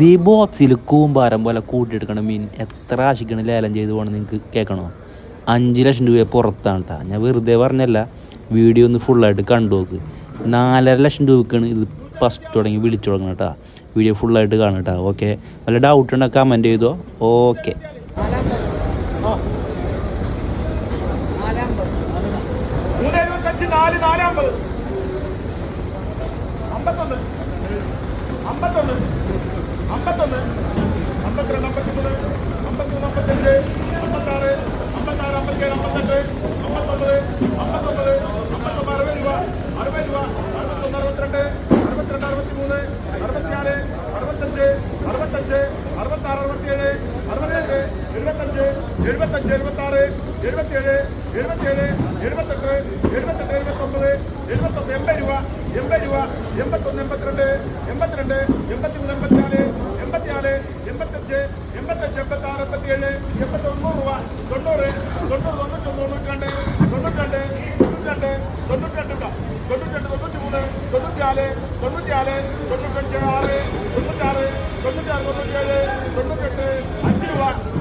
നീ ബോക്സിൽ കൂമ്പാരം പോലെ കൂട്ടിയെടുക്കണ മീൻ. എത്ര ആശിക്കണം ലേലം ചെയ്ത് പോകണം നിങ്ങൾക്ക് കേൾക്കണോ അഞ്ച് ലക്ഷം രൂപ പുറത്താണ് കേട്ടോ ഞാൻ വെറുതെ പറഞ്ഞല്ല വീഡിയോ ഒന്ന് ഫുള്ളായിട്ട് കണ്ടു നോക്ക്. നാലര ലക്ഷം രൂപക്കാണ് ഇത് ഫസ്റ്റ് തുടങ്ങി വിളിച്ചു തുടങ്ങണം കേട്ടോ വീഡിയോ ഫുള്ളായിട്ട് കാണും കേട്ടോ ഓക്കെ വല്ല ഡൗട്ട് ഉണ്ടെങ്കിൽ കമന്റ് ചെയ്തോ. ഓക്കെ അമ്പത്തൊന്ന്. അമ്പത്തൊന്ന്. അമ്പത്തൊന്ന് അമ്പത്തിരണ്ട് അമ്പത്തിമൂന്ന് അമ്പത്തിമൂന്ന് അമ്പത്തഞ്ച് അമ്പത്താറ് അമ്പത്താറ് അമ്പത്തേഴ് അമ്പത്തെട്ട് അമ്പത്തൊമ്പത് അമ്പത്തൊമ്പത് അമ്പത്തൊമ്പത് അറുപത് രൂപ അറുപത് രൂപ അറുപത്തൊന്ന് അറുപത്തിരണ്ട് അറുപത്തിരണ്ട് അറുപത്തിമൂന്ന് അറുപത്തിനാല് അറുപത്തഞ്ച് അറുപത്തഞ്ച് അറുപത്താറ് അറുപത്തിയേഴ് അറുപത്തേഴ് എഴുപത്തഞ്ച് എഴുപത്തഞ്ച് എഴുപത്താറ് എഴുപത്തിയേഴ് എഴുപത്തിയേഴ് എഴുപത്തെട്ട് എഴുപത്തെട്ട് എഴുപത്തൊമ്പത് എഴുപത്തൊന്ന് എൺപത് രൂപ എൺപത് രൂപ എൺപത്തൊന്ന് എൺപത്തിരണ്ട് എൺപത്തിരണ്ട് എൺപത്തിമൂന്ന് എൺപത്തിനാല് എൺപത്തിനാല് എൺപത്തഞ്ച് എൺപത്തി ആറ് എൺപത്തി ഏഴ് എൺപത്തി ഒന്നൂറ് രൂപ. തൊണ്ണൂറ് തൊണ്ണൂറ് തൊണ്ണൂറ്റൊന്ന് തൊണ്ണൂറ്റിരണ്ട് തൊണ്ണൂറ്റിരണ്ട് തൊണ്ണൂറ്റിരണ്ട് തൊണ്ണൂറ്റിരണ്ട് തൊണ്ണൂറ്റി തൊണ്ണൂറ്റിരണ്ട് തൊണ്ണൂറ്റി മൂന്ന് തൊണ്ണൂറ്റിനാല് തൊണ്ണൂറ്റിനാല് തൊണ്ണൂറ്റഞ്ച് ആറ് തൊണ്ണൂറ്റാറ് തൊണ്ണൂറ്റാറ് തൊണ്ണൂറ്റി തൊണ്ണൂറ്റെട്ട്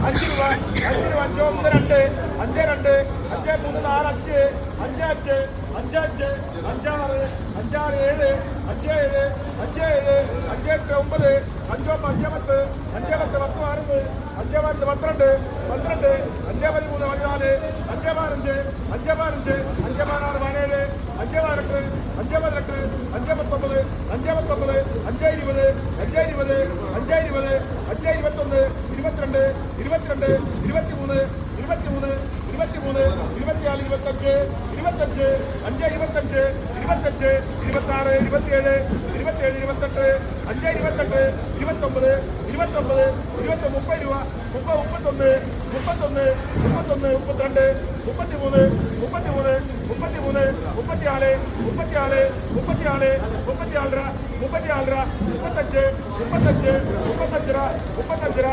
അഞ്ച് രൂപ അഞ്ച് രൂപ അഞ്ച് ഒന്ന് രണ്ട് അഞ്ച് രണ്ട് അഞ്ച് മൂന്ന് നാല് അഞ്ച് അഞ്ച് അഞ്ച് അഞ്ച് അഞ്ച് അഞ്ചാറ് അഞ്ചാറ് ഏഴ് അഞ്ച് ഏഴ് അഞ്ച് ഏഴ് അഞ്ച് എട്ട് ഒമ്പത് അഞ്ചോ അഞ്ച് പത്ത് അഞ്ച് പത്ത് പത്ത് പതിനൊന്ന് അഞ്ച് പത്ത് പന്ത്രണ്ട് പന്ത്രണ്ട് അഞ്ച് പതിമൂന്ന് പതിനാല് അഞ്ച് പതിനഞ്ച് അഞ്ച് പതിനഞ്ച് അഞ്ച് പതിനാറ് പതിനേഴ് അഞ്ച് പതിനെട്ട് അഞ്ച് പതിനെട്ട് അഞ്ച് പത്തൊമ്പത് അഞ്ച് പത്തൊമ്പത് അഞ്ച് ഇരുപത് അഞ്ച് ഇരുപത് അഞ്ച് ഇരുപത് അഞ്ച് ഇരുപത്തൊന്ന് ഇരുപത്തിരണ്ട് ഇരുപത്തിരണ്ട് ഇരുപത്തിമൂന്ന് ഇരുപത്തിമൂന്ന് ഇരുപത്തിമൂന്ന് ഇരുപത്തിനാല് ഇരുപത്തഞ്ച് ഇരുപത്തഞ്ച് അഞ്ച് ഇരുപത്തഞ്ച് ഇരുപത്തഞ്ച് ഇരുപത്താറ് ഇരുപത്തിയേഴ് ഇരുപത്തിയേഴ് ഇരുപത്തെട്ട് അഞ്ച് ഇരുപത്തെട്ട് ഇരുപത്തൊമ്പത് ഇരുപത്തൊമ്പത് ഇരുപത്തി മുപ്പത് രൂപ മുപ്പത് മുപ്പത്തൊന്ന് മുപ്പത്തൊന്ന് മുപ്പത്തൊന്ന് മുപ്പത്തിരണ്ട് മുപ്പത്തിമൂന്ന് മുപ്പത്തിമൂന്ന് മുപ്പത്തിമൂന്ന് മുപ്പത്തിനാല് മുപ്പത്തിനാല് മുപ്പത്തിനാല് മുപ്പത്തിനാലര മുപ്പത്തിനാലര മുപ്പത്തഞ്ച് മുപ്പത്തഞ്ച് മുപ്പത്തഞ്ചര മുപ്പത്തഞ്ചര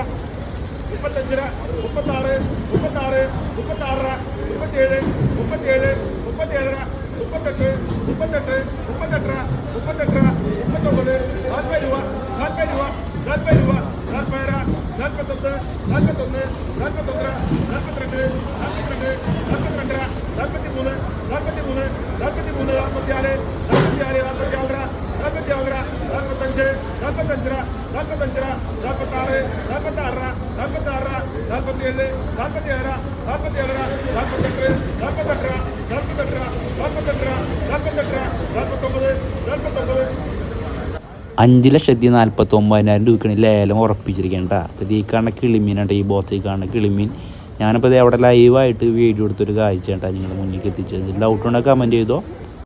മുപ്പത്തഞ്ചര മുപ്പത്താറ് മുപ്പത്താറ് മുപ്പത്താറര മുപ്പത്തേഴ് മുപ്പത്തേഴ് മുപ്പത്തേഴര മുപ്പത്തെട്ട് മുപ്പത്തെട്ട് മുപ്പത്തെട്ടര മുപ്പത്തെട്ടര മുപ്പത്തൊമ്പത് നാൽപ്പത് രൂപ നാൽപ്പത് രൂപ നാൽപ്പത് രൂപ നാൽപ്പതര നാൽപ്പത്തൊന്ന് നാൽപ്പത്തൊന്ന് നാൽപ്പത്തൊന്നര നാൽപ്പത്തിരണ്ട് നാൽപ്പത്തിരണ്ട് നാൽപ്പത്തിരണ്ടര നാൽപ്പത്തിമൂന്ന് നാൽപ്പത്തിമൂന്ന് നാൽപ്പത്തിമൂന്ന് നാൽപ്പത്തിനാല് നാൽപ്പത്തിനാല് നാൽപ്പത്തിയാറര നാൽപ്പത്തിയാറര നാൽപ്പത്തഞ്ച് നാൽപ്പത്തഞ്ചര നാൽപ്പത്തഞ്ചര നാൽപ്പത്താറ് നാൽപ്പത്താറര നാൽപ്പത്തിയേഴ് നാൽപ്പത്തിയേഴര നാൽപ്പത്തിയേഴര നാൽപ്പത്തെട്ട് നാൽപ്പത്തെട്ട് നാൽപ്പത്തെട്ട് നാൽപ്പത്തെട്ട് നാൽപ്പത്തെട്ടര നാൽപ്പത്തൊമ്പത് നാൽപ്പത്തൊമ്പത്. അഞ്ച് ലക്ഷത്തി നാൽപ്പത്തി ഒമ്പതിനായിരം രൂപയ്ക്കാണ് ലേലം ഉറപ്പിച്ചിരിക്കേണ്ട അപ്പോൾ ഈ കാണുന്ന കിളിമീനാണ് ഈ ബോക്സിൽ കാണുന്ന കിളിമീൻ. ഞാനിപ്പോൾ ഇത് അവിടെ ലൈവായിട്ട് വീഡിയോ എടുത്തൊരു കാഴ്ച കേട്ടോ നിങ്ങളുടെ മുന്നിലേക്ക് എത്തിച്ചത്. ഡൗട്ട് ഉണ്ടെങ്കിൽ കമന്റ് ചെയ്തോ?